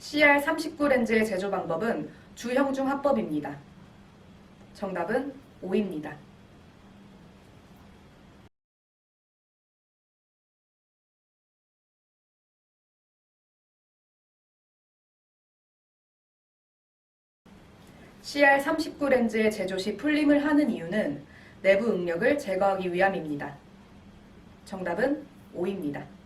CR39 렌즈의 제조 방법은 주형중 합법입니다. 정답은 5입니다. CR39 렌즈의 제조 시 풀림을 하는 이유는 내부 응력을 제거하기 위함입니다. 정답은 5입니다.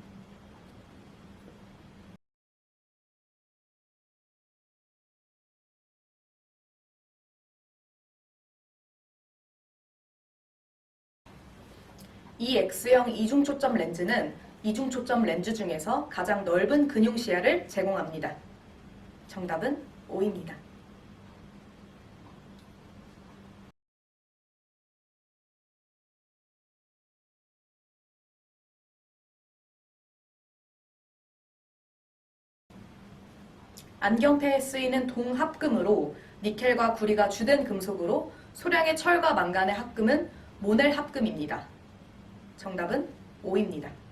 이 X형 이중 초점 렌즈는 이중 초점 렌즈 중에서 가장 넓은 근용 시야를 제공합니다. 정답은 5입니다. 안경테에 쓰이는 동합금으로 니켈과 구리가 주된 금속으로 소량의 철과 망간의 합금은 모넬 합금입니다. 정답은 5입니다.